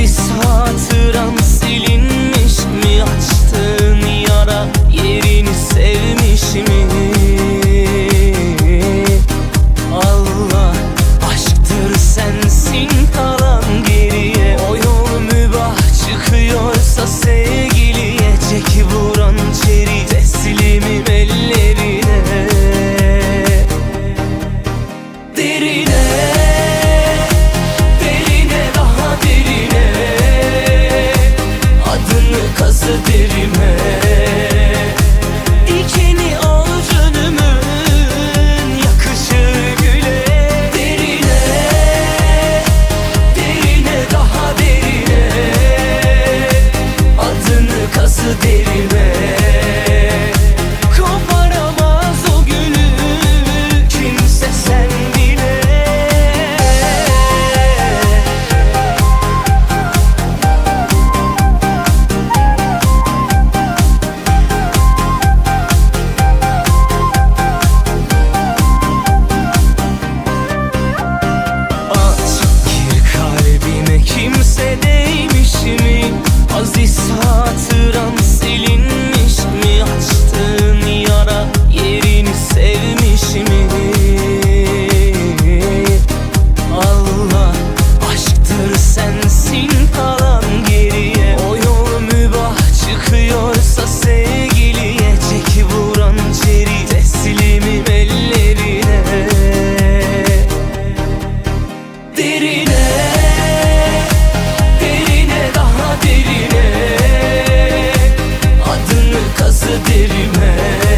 Pis hatıram silinmiş mi? Açtığın yara Yerini sevmiş mi? kazı derime.